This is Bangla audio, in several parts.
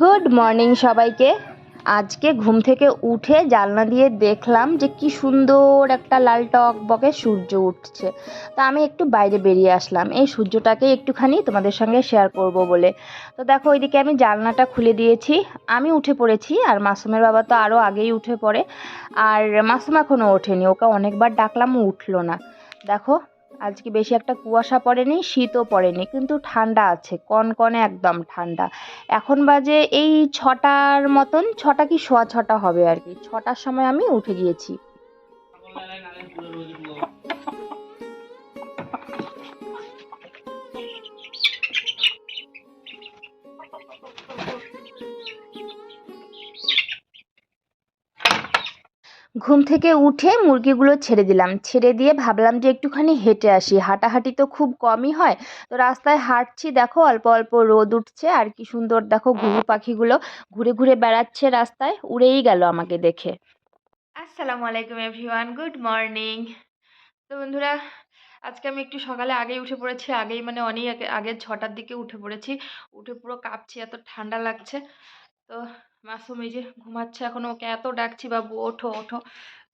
গুড মর্নিং সবাইকে। আজকে ঘুম থেকে উঠে জানলা দিয়ে দেখলাম যে কি সুন্দর একটা লাল টকবকে সূর্য উঠছে। তা আমি একটু বাইরে বেরিয়ে আসলাম। এই সূর্যটাকে একটুখানি তোমাদের সঙ্গে শেয়ার করব বলে। তো দেখো, ওইদিকে আমি জানলাটা খুলে দিয়েছি। আমি উঠে পড়েছি, আর মাসুমের বাবা তো আরও আগেই উঠে পড়ে। আর মাসুম এখনও ওঠেনি, ওকে অনেকবার ডাকলাম উঠল না। দেখো আজকে বেশি একটা কুয়াশা পড়েনি, শীতও পড়েনি, কিন্তু ঠান্ডা আছে, কনকনে একদম ঠান্ডা। এখন বাজে এই ছটার মতন, ছটা কি সোয়া ছটা হবে আর কি? ছটার সময় আমি উঠে গিয়েছি। ঘুম থেকে উঠে মুরগিগুলো ছেড়ে দিলাম। ছেড়ে দিয়ে ভাবলাম যে একটুখানি হেঁটে আসি। হাঁটাহাঁটি তো খুব কমই হয়। তো রাস্তায় হাঁটছি, দেখো অল্প অল্প রোদ উঠছে আর কি সুন্দর দেখো ঘুঘু পাখিগুলো ঘুরে ঘুরে বেড়াচ্ছে রাস্তায়। উড়েই গেল আমাকে দেখে। আসসালামু আলাইকুম এভরিওয়ান, গুড মর্নিং। তো বন্ধুরা, আজকে আমি একটু সকালে আগেই উঠে পড়েছি, আগেই মানে অনেক আগে ছটার দিকে উঠে পড়েছি। উঠে পুরো কাঁপছি, এত ঠান্ডা লাগছে। তো মাসুম এই যে ঘুমাচ্ছে এখন, ওকে এত ডাকছি বাবু, ওঠো ওঠো।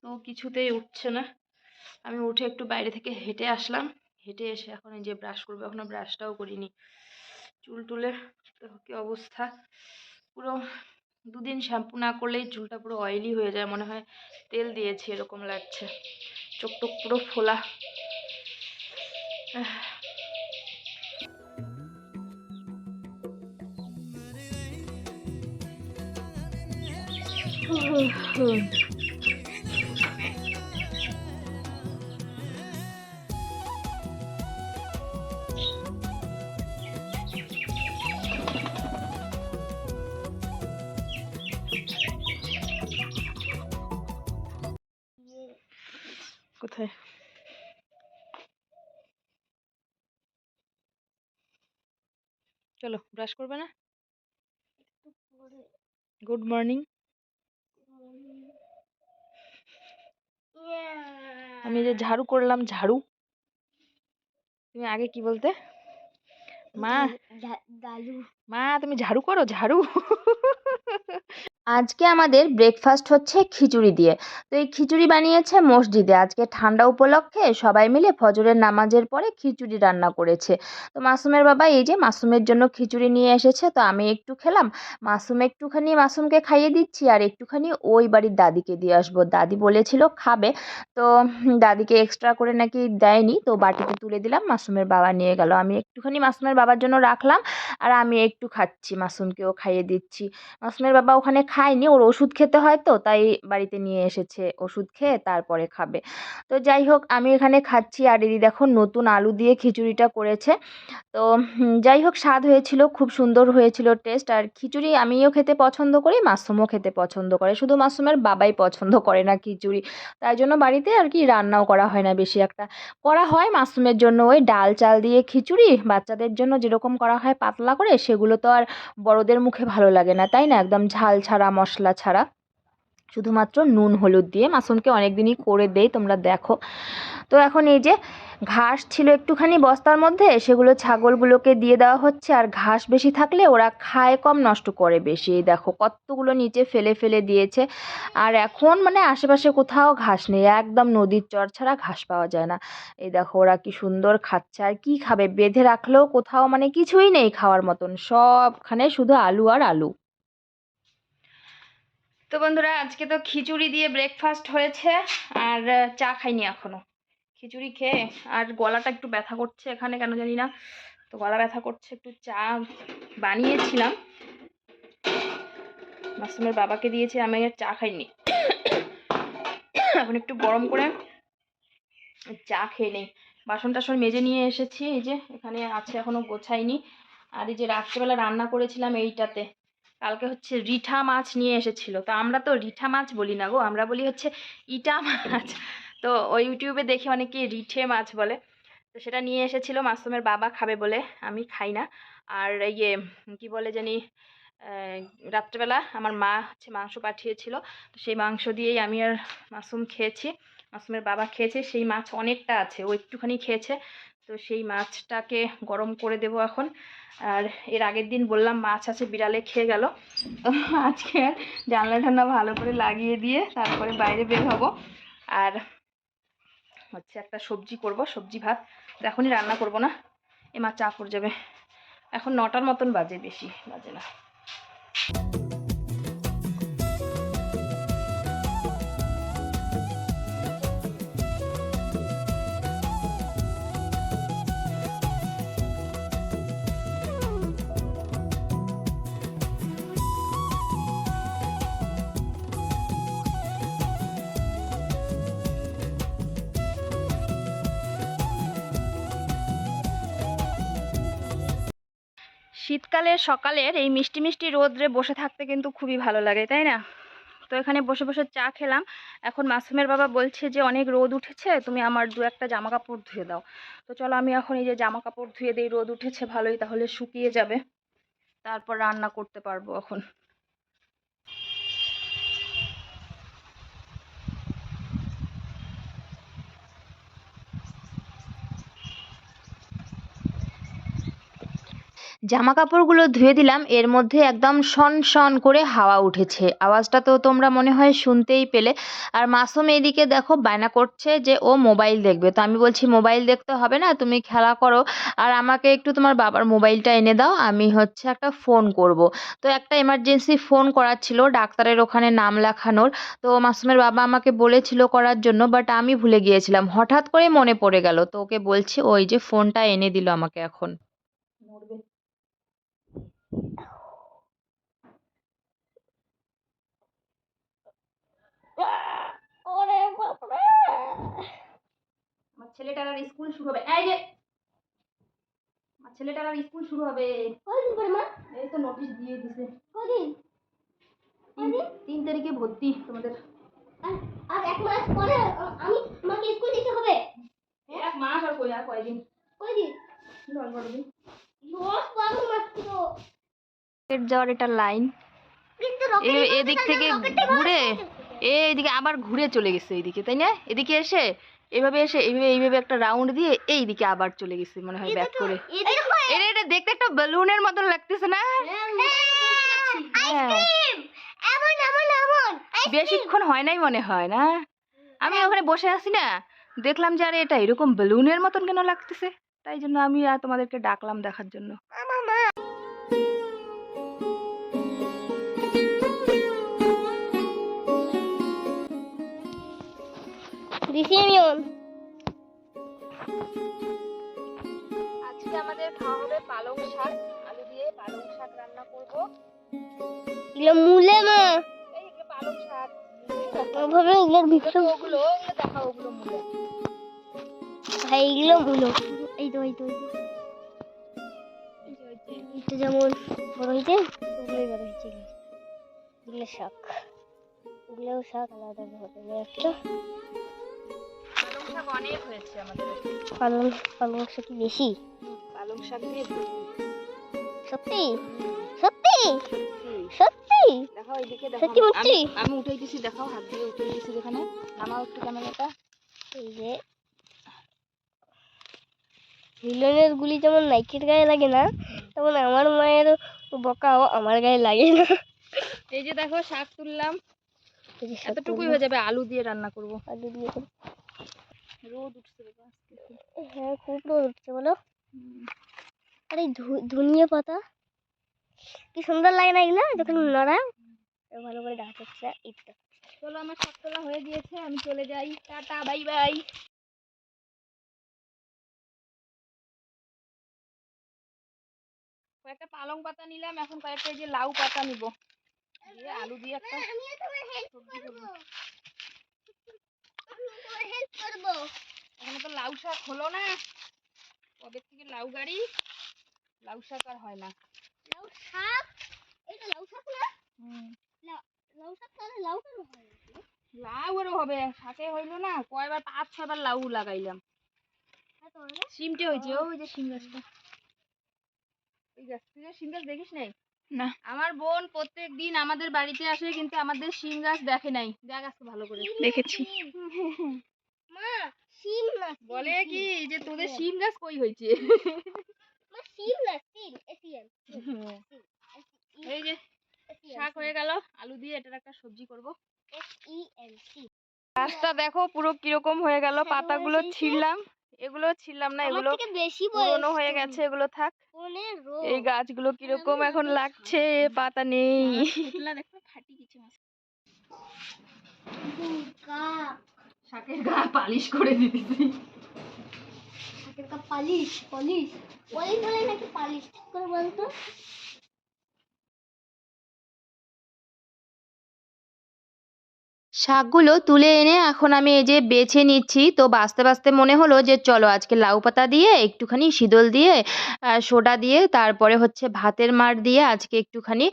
তো কিছুতেই উঠছে না। আমি উঠে একটু বাইরে থেকে হেঁটে আসলাম। হেঁটে এসে এখন এই যে ব্রাশ করব, এখনও ব্রাশটাও করিনি। চুল টুলে কি অবস্থা? পুরো দুদিন শ্যাম্পু না করলেই চুলটা পুরো অয়েলি হয়ে যায়, মনে হয় তেল দিয়েছি, এরকম লাগছে। চোখ টোক পুরো ফোলা। কোথায়? চলো ব্রাশ করবে না? গুড মর্নিং আমি যে ঝাড়ু করলাম ঝাড়ু। তুমি আগে কি বলতে? মা মা তুমি ঝাড়ু করো ঝাড়ু। আজকে আমাদের ব্রেকফাস্ট হচ্ছে খিচুড়ি দিয়ে। তো এই খিচুড়ি বানিয়েছে মসজিদে। আজকে ঠান্ডা উপলক্ষে সবাই মিলে ফজরের নামাজের পরে খিচুড়ি রান্না করেছে। তো মাসুমের বাবা এই যে মাসুমের জন্য খিচুড়ি নিয়ে এসেছে, তো আমি একটু খেলাম। মাসুম একটুখানি মাসুমকে খাইয়ে দিচ্ছি আর একটুখানি ওই বাড়ির দাদিকে দিয়ে আসব। দাদি বলেছিল খাবে, তো দাদিকে এক্সট্রা করে নাকি দেয়নি, তো বাটিতে তুলে দিলাম। মাসুমের বাবা নিয়ে গেল। আমি একটুখানি মাসুমের বাবার জন্য রাখলাম। আর আমি একটু খাচ্ছি, মাসুমকেও খাইয়ে দিচ্ছি। মাসুমের বাবা ওখানে খায়নি, ওর ওষুধ খেতে হয় তো, তাই বাড়িতে নিয়ে এসেছে ওষুধ খেয়ে তারপরে খাবে। তো যাই হোক, আমি এখানে খাচ্ছি আর দিদি দেখো নতুন আলু দিয়ে খিচুড়িটা করেছে। তো যাই হোক, স্বাদ হয়েছিল, খুব সুন্দর হয়েছিল টেস্ট আর খিচুড়ি আমিও খেতে পছন্দ করি, মাসুমও খেতে পছন্দ করে। শুধু মাসুমের বাবাই পছন্দ করে না খিচুড়ি। তাই জন্য বাড়িতে আর কি রান্নাও করা হয় না বেশি একটা। করা হয় মাসুমের জন্য ওই ডাল চাল দিয়ে খিচুড়ি, বাচ্চাদের জন্য যেরকম করা হয় পাতলা করে সেগুলো তো আর বড়দের মুখে ভালো লাগে না, তাই না? একদম ঝাল ছাড়া, মশলা ছাড়া। শুধুমাত্র নুন, হলুদ দিয়ে। মাসুমকে অনেক দিনই করে দেই, তোমরা দেখো। তো এখন এই যে ঘাস ছিল একটুখানি বস্তার মধ্যে, সেগুলো ছাগলগুলোকে দিয়ে দেওয়া হচ্ছে। আর ঘাস বেশি থাকলে ওরা খায় কম, নষ্ট করে বেশি। এই দেখো, কতগুলো নিচে ফেলে ফেলে দিয়েছে। আর এখন মানে আশেপাশে কোথাও ঘাস নেই। একদম নদীর চর ছাড়া ঘাস পাওয়া যায় না। এই দেখো, ওরা কি সুন্দর খাচ্ছে। আর কি খাবে? বেঁধে রাখলেও কোথাও মানে কিছুই নেই খাওয়ার মতন। সবখানে শুধু আলু আর আলু। তো বন্ধুরা, আজকে তো খিচুড়ি দিয়ে ব্রেকফাস্ট হয়েছে আর চা খাইনি এখনও। খিচুড়ি খেয়ে আর গলাটা একটু ব্যথা করছে এখানে, কেন জানি না। তো গলা ব্যথা করছে, একটু চা বানিয়েছিলাম। মাসুমের বাবাকে দিয়েছি, আমি চা খাইনি। এখন একটু গরম করে চা খেয়ে নেই। বাসন টাসন মেজে নিয়ে এসেছি, এই যে এখানে আছে এখনও গোছাইনি। আর এই যে রাত্রেবেলা রান্না করেছিলাম এইটাতে। কালকে হচ্ছে রিঠা মাছ নিয়ে এসেছিল। তো আমরা তো রিঠা মাছ বলি না গো, আমরা বলি হচ্ছে ইটা মাছ। তো ওই ইউটিউবে দেখে অনেকে রিঠে মাছ বলে। তো সেটা নিয়ে এসেছিল, মাসুমের বাবা খাবে বলে, আমি খাই না। আর ইয়ে কি বলে জানি রাত্রেবেলা আমার মা হচ্ছে মাংস পাঠিয়েছিল। তো সেই মাংস দিয়েই আমি আর মাসুম খেয়েছি। মাসুমের বাবা খেয়েছে, সেই মাছ অনেকটা আছে, ও একটুখানি খেয়েছে। তো সেই মাছটাকে গরম করে দেব এখন। আর এর আগের দিন বললাম মাছ আছে, বিড়ালে খেয়ে গেল। আজকে আর জানলা ঠান্ডা ভালো করে লাগিয়ে দিয়ে তারপরে বাইরে বের হব। আর হচ্ছে একটা সবজি করব, সবজি ভাত। তো এখনই রান্না করব না, এ মা চা পড়ে যাবে। এখন নটার মতন বাজে, বেশি বাজে না। শীতকালের সকালের এই মিষ্টি মিষ্টি রোদ্রে বসে থাকতে কিন্তু খুবই ভালো লাগে, তাই না? তো এখানে বসে বসে চা খেলাম। এখন মাসুমের বাবা বলছে যে, অনেক রোদ উঠেছে, তুমি আমার দু একটা জামা কাপড় ধুয়ে দাও। তো চলো আমি এখন এই যে জামা কাপড় ধুয়ে দিই, রোদ উঠেছে ভালোই, তাহলে শুকিয়ে যাবে। তারপর রান্না করতে পারব এখন। জামা কাপড়গুলো ধুয়ে দিলাম, এর মধ্যে একদম শন শন করে হাওয়া উঠেছে। আওয়াজটা তো তোমরা মনে হয় শুনতেই পেলে। আর মাসুম এইদিকে দেখো বায়না করছে যে ও মোবাইল দেখবে। তো আমি বলছি, মোবাইল দেখতে হবে না, তুমি খেলা করো। আর আমাকে একটু তোমার বাবার মোবাইলটা এনে দাও, আমি হচ্ছে একটা ফোন করব। তো একটা এমার্জেন্সি ফোন করার ছিল, ডাক্তারের ওখানে নাম লেখানোর। তো মাসুমের বাবা আমাকে বলেছিল করার জন্য বাট আমি ভুলে গিয়েছিলাম। হঠাৎ করে মনে পড়ে গেল। তো ওকে বলছি, ওই যে ফোনটা এনে দিল আমাকে এখন। ছেলেটার স্কুল শুরু হবে। এই যে ছেলেটার স্কুল শুরু হবে। কদিন তিন তারিখে ভর্তি তোমাদের আর এক মাস পরে আমি আমাকে স্কুল যেতে হবে এক মাস আর কই কয়দিন? কদিন দশ বারো দিন। দশ বারো রকেট যাওয়ার এটা লাইন। এদিক থেকে ঘুরে। এইদিকে আবার ঘুরে চলে গেছে এইদিকে তাই না? এদিকে এসে এভাবে এসে এইভাবে এইভাবে একটা রাউন্ড দিয়ে এইদিকে আবার চলে গেছে মনে হয় ব্যাক করে। এটা এটা দেখতে একটা বেলুনের মতন লাগতেছে না? হ্যাঁ এমন বেশিক্ষণ হয় নাই মনে হয় না? আমি ওখানে বসে আছি না। দেখলাম যে আরে এটা এরকম বেলুনের মতন কেন লাগতেছে? তাই জন্য আমি তোমাদেরকে ডাকলাম দেখার জন্য। আমি আজকে আমাদের খাওয়া হবে পালং শাক আলু দিয়ে পালং শাক রান্না করব। এগুলো মূলে মা এই এগুলো পালং শাক। ওভাবে এগুলোর ভিতরে ওগুলো ওগুলো দেখা ওগুলো মূলে। ভাই এগুলো মূলো। এই তো এই তো এটা যেমন বড় হয়েছে ওগুলোই বড় হয়েছে। এগুলো। শাক। এগুলোও শাক আলাদা ধরনের একটা শাক অনেক হয়েছে আমাদের পালং পালং শাক বেশি? পালং শাক দিয়ে। সত্যি? সত্যি। সত্যি? দেখাও এইদিকে সত্যি আমি- আমি উঠে দিছি দেখাও হাত দিয়ে উঠে দিছি যেখানে। নামাও একটু ক্যামেরাটা। এই যে। ভিলেনের গুলি যেমন নাইকের গায়ে লাগে না তেমন আমার মায়ের বকাও আমার গায়ে লাগে না। এই যে দেখো শাক তুললাম। এতটুকুই হয়ে যাবে আলু দিয়ে রান্না করব। আলু দিয়ে। রোদ উঠছে। হ্যাঁ খুব রোদ উঠছে বলো। আর এই ধনিয়া পাতা। কি সুন্দর লাগে না? এগুলো যখন নড়া ভালো করে ডাক হচ্ছে এইটা চলো আমার শাক তোলা হয়ে গিয়েছে আমি চলে যাই। Tata bye bye. কয়েকটা পালং পাতা নিলাম এখন কয়েকটা যে লাউ পাতা নিব। আলু দিয়ে একটা সবজি করব। এখানে তো লাউ শাক হলো না। কবে থেকে লাউ গাড়ি? লাউ শাক আর হয় না। লাউ শাক? এটা লাউ শাক না? হুম। লাউ শাক তাহলে লাউ কেন হয়? লাউ আরও হবে শাকে হইল না। কয়বার পাঁচ ছয়বার লাউ লাগাইলাম। সিমটে হয়েছে ওই যে সিম গাছটা। ওই গাছ তুই সিম গাছ দেখিস নাই? না। আমার বোন প্রত্যেক দিন আমাদের বাড়িতে আসে কিন্তু আমাদের সিম গাছ দেখে নাই। দেখ আজকে ভালো করে। দেখেছি। মা সিম না বলে কি যে তোদের সিম। শিম গাছ কই হয়েছে? না, সিম না সিম এসিএম এই যে শাক হয়ে গেল আলু দিয়ে এটার একটা সবজি করব। এস ই এম সি গাছটা দেখো পুরো কীরকম হয়ে গেল পাতাগুলো হয়েছে। ছিঁড়লাম। এগুলো ছিলাম না এগুলো পুরনো হয়ে গেছে এগুলো থাক। এই গাছগুলো কীরকম এখন লাগছে পাতা নেই। শাকের গা পালিশ করে দিতেছি। পালিশ পলিশ। বলে নাকি পালিশ ঠিক করে বলতো? শাকগুলো তুলে এনে এখন আমি এই যে বেছে নিচ্ছি। তো বাঁচতে বাছতে মনে হলো যে চলো আজকে লাউ পাতা দিয়ে, একটুখানি শীতল দিয়ে সোডা দিয়ে, তারপরে হচ্ছে ভাতের মার দিয়ে আজকে একটুখানি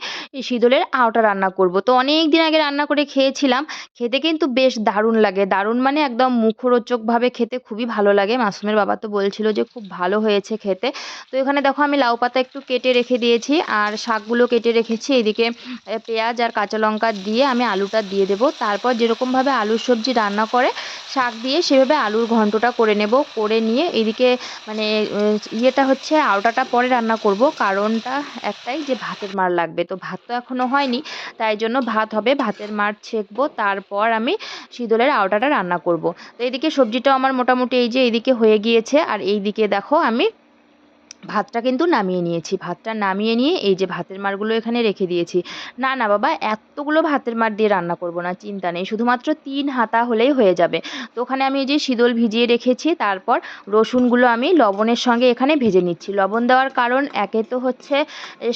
শীতলের আওটা রান্না করব। তো অনেক দিন আগে রান্না করে খেয়েছিলাম, খেতে কিন্তু বেশ দারুণ লাগে। দারুণ মানে একদম মুখরোচকভাবে খেতে খুবই ভালো লাগে। মাসুমের বাবা তো বলছিল যে খুব ভালো হয়েছে খেতে। তো এখানে দেখো আমি লাউ পাতা একটু কেটে রেখে দিয়েছি আর শাকগুলো কেটে রেখেছি। এদিকে পেঁয়াজ আর কাঁচা লঙ্কা দিয়ে আমি আলুটা দিয়ে দেবো। তারপর যেরকমভাবে আলুর সবজি রান্না করে, শাক দিয়ে সেভাবে আলুর ঘন্টটা করে নেব, করে নিয়ে এদিকে মানে ইয়েটা হচ্ছে আওটাটা পরে রান্না করব। কারণটা একটাই যে ভাতের মার লাগবে। তো ভাত তো এখনও হয়নি, তাই জন্য ভাত হবে, ভাতের মার ছেঁকবো, তারপর আমি শীতলের আওটাটা রান্না করব। তো এদিকে সবজিটাও আমার মোটামুটি এই যে এইদিকে হয়ে গিয়েছে, আর এইদিকে দেখো আমি ভাতটা কিন্তু নামিয়ে নিয়েছি। ভাতটা নামিয়ে নিয়ে এই যে ভাতের মারগুলো এখানে রেখে দিয়েছি। না না, বাবা, এতগুলো ভাতের মার দিয়ে রান্না করব না, চিন্তা নেই। শুধুমাত্র তিন হাতা হলেই হয়ে যাবে। তো ওখানে আমি এই যে শীতল ভিজিয়ে রেখেছি, তারপর রসুনগুলো আমি লবণের সঙ্গে এখানে ভেজে নিচ্ছি। লবণ দেওয়ার কারণ একে তো হচ্ছে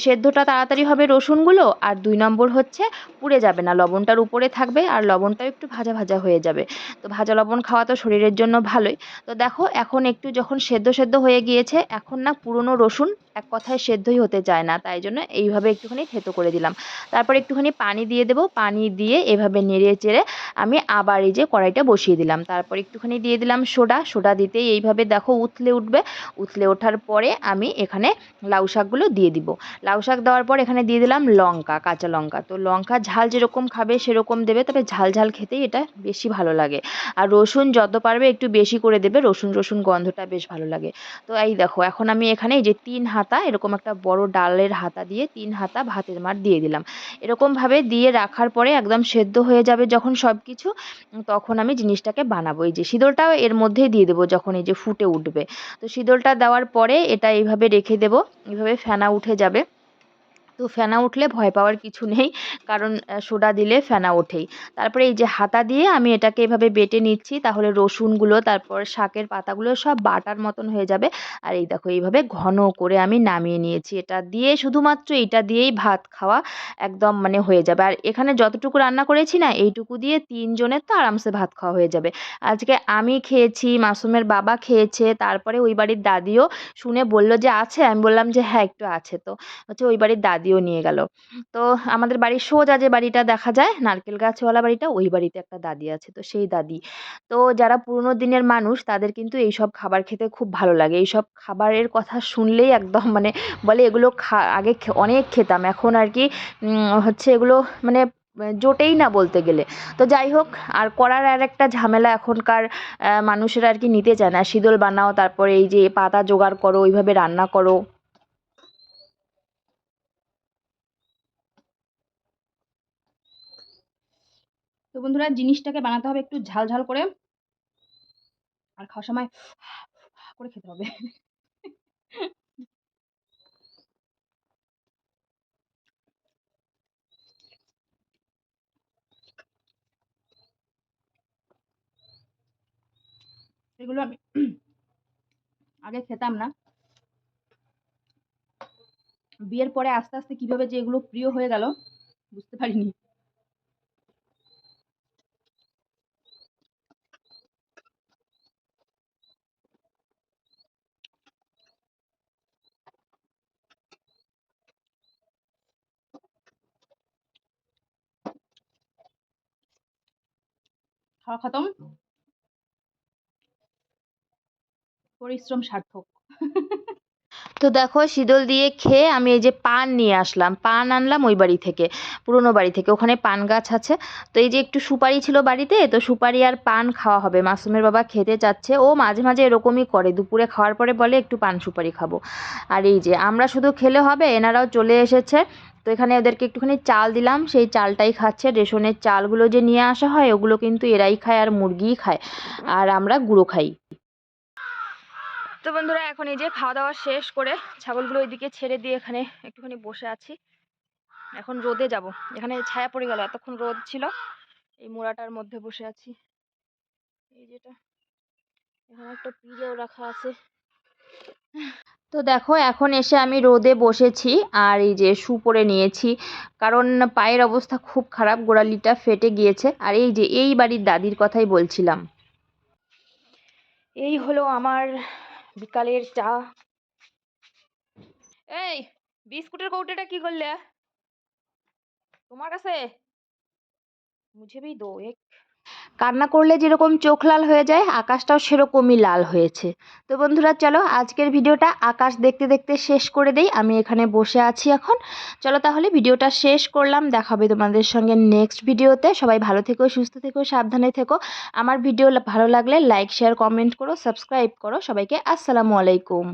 সেদ্ধটা তাড়াতাড়ি হবে রসুনগুলো আর দুই নম্বর হচ্ছে পুড়ে যাবে না। লবণটার উপরে থাকবে আর লবণটাও একটু ভাজা ভাজা হয়ে যাবে। তো ভাজা লবণ খাওয়া তো শরীরের জন্য ভালোই। তো দেখো, এখন একটু যখন সেদ্ধ সেদ্ধ হয়ে গিয়েছে, এখন না পুরনো রসুন এক কথায় সেদ্ধই হতে চায় না, তাই জন্য এইভাবে একটুখানি থেতো করে দিলাম। তারপর একটুখানি পানি দিয়ে দেবো, পানি দিয়ে এভাবে নেড়ে চেড়ে আমি আবার এই যে কড়াইটা বসিয়ে দিলাম। তারপর একটুখানি দিয়ে দিলাম সোডা সোডা দিতেই এইভাবে দেখো উথলে উঠবে। উথলে ওঠার পরে আমি এখানে লাউ শাকগুলো দিয়ে দিব। লাউ শাক দেওয়ার পর এখানে দিয়ে দিলাম লঙ্কা, কাঁচা লঙ্কা। তো লঙ্কা ঝাল যেরকম খাবে সেরকম দেবে, তবে ঝাল ঝাল খেতেই এটা বেশি ভালো লাগে। আর রসুন যত পারবে একটু বেশি করে দেবে, রসুন রসুন গন্ধটা বেশ ভালো লাগে। তো এই দেখো, এখন আমি এখানে এই যে তিন হাতা এরকম একটা বড় ডালের হাতা দিয়ে তিন হাতা ভাতের মার দিয়ে দিলাম। এরকমভাবে দিয়ে রাখার পরে একদম সেদ্ধ হয়ে যাবে যখন সব কিছু তখন আমি জিনিসটাকে বানাবো। এই যে শীতলটাও এর মধ্যেই দিয়ে দেবো যখন এই যে ফুটে উঠবে। তো শীতলটা দেওয়ার পরে এটা এইভাবে রেখে দেবো। এইভাবে ফেনা উঠে যাবে। তো ফেনা উঠলে ভয় পাওয়ার কিছু নেই, কারণ সোডা দিলে ফেনা ওঠেই। তারপরে এই যে হাতা দিয়ে আমি এটাকে এভাবে বেটে নিচ্ছি, তাহলে রসুনগুলো, তারপর শাকের পাতাগুলো সব বাটার মতন হয়ে যাবে। আর এই দেখো, এইভাবে ঘন করে আমি নামিয়ে নিয়েছি। এটা দিয়ে শুধুমাত্র এটা দিয়েই ভাত খাওয়া একদম মানে হয়ে যাবে। আর এখানে যতটুকু রান্না করেছি না, এইটুকু দিয়ে তিনজনের তো আরামসে ভাত খাওয়া হয়ে যাবে। আজকে আমি খেয়েছি, মাসুমের বাবা খেয়েছে, তারপরে ওই বাড়ির দাদিও শুনে বলল যে, আছে? আমি বললাম যে হ্যাঁ একটু আছে। তো হচ্ছে ওই বাড়ির দাদিও নিয়ে গেল। তো আমাদের বাড়ির সোজা যে বাড়িটা দেখা যায়, নারকেল গাছওয়ালা বাড়িটা, ওই বাড়িতে একটা দাদি আছে, তো সেই দাদি। তো যারা পুরনো দিনের মানুষ, তাদের কিন্তু এইসব খাবার খেতে খুব ভালো লাগে। এইসব খাবারের কথা শুনলেই একদম মানে বলে, এগুলো খা, আগে অনেক খেতাম। এখন আর কি হচ্ছে এগুলো মানে জোটেই না বলতে গেলে। তো যাই হোক, আর করার আর একটা ঝামেলা এখনকার মানুষেরা আর কি নিতে চায় না। শীতল বানাও, তারপরে এই যে পাতা জোগাড় করো, ওইভাবে রান্না করো। তো বন্ধুরা জিনিসটাকে বানাতে হবে একটু ঝাল ঝাল করে। আর খাওয়ার সময় করে খেতে হবে। এগুলো আমি আগে খেতাম না। বিয়ের পরে আস্তে আস্তে কীভাবে যে এগুলো প্রিয় হয়ে গেল, বুঝতে পারিনি। খাওয়া খতম পরিশ্রম সার্থক। তো দেখো, শীতল দিয়ে খেয়ে আমি এই যে পান নিয়ে আসলাম। পান আনলাম ওই বাড়ি থেকে, পুরনো বাড়ি থেকে। ওখানে পান গাছ আছে। তো এই যে একটু সুপারি ছিল বাড়িতে, তো সুপারি আর পান খাওয়া হবে। মাসুমের বাবা খেতে চাচ্ছে। ও মাঝে মাঝে এরকমই করে। দুপুরে খাওয়ার পরে বলে, একটু পান সুপারি খাব। আর এই যে, আমরা শুধু খেলে হবে, এনারাও চলে এসেছে। তো এখানে ওদেরকে একটুখানি চাল দিলাম। সেই চালটাই খাচ্ছে। রেশনের চালগুলো যে নিয়ে আসা হয়, ওগুলো কিন্তু এরাই খায় আর মুরগিই খায়। আর আমরা গুঁড়ো খাই। তো বন্ধুরা, এখন এই যে খাওয়া দাওয়া শেষ করে ছাগলগুলো ওইদিকে ছেড়ে দিয়ে এখানে একটুখানি বসে আছি। এখন রোদে যাব। এখানে ছায়া পড়ে গেল। এতক্ষণ রোদ ছিল। এই মোড়াটার মধ্যে বসে আছি। এই যেটা, এখানে একটা পিঁড়েও রাখা আছে। তো দেখো, এখন এসে আমি রোদে বসেছি আর এই যে শু পরে নিয়েছি। কারণ পায়ের অবস্থা খুব খারাপ, গোড়ালিটা ফেটে গিয়েছে। আর এই যে, এই বাড়ির দাদির কথাই বলছিলাম। এই হলো আমার বিকালের চা। এই, বিস্কুটের কৌটোটা কি করলে? তোমার কাছে? মুঝে দো এক। কান্না করলে যেরকম চোখ লাল হয়ে যায়, আকাশটাও সেরকমই লাল হয়েছে। তো বন্ধুরা, চলো আজকের ভিডিওটা আকাশ দেখতে দেখতে শেষ করে দেই। আমি এখানে বসে আছি এখন। চলো তাহলে ভিডিওটা শেষ করলাম। দেখাবে তোমাদের সঙ্গে নেক্সট ভিডিওতে। সবাই ভালো থেকো, সুস্থ থেকো, সাবধানে থেকো। আমার ভিডিও ভালো লাগলে লাইক শেয়ার কমেন্ট করো সাবস্ক্রাইব করো। সবাইকে আসসালামু আলাইকুম।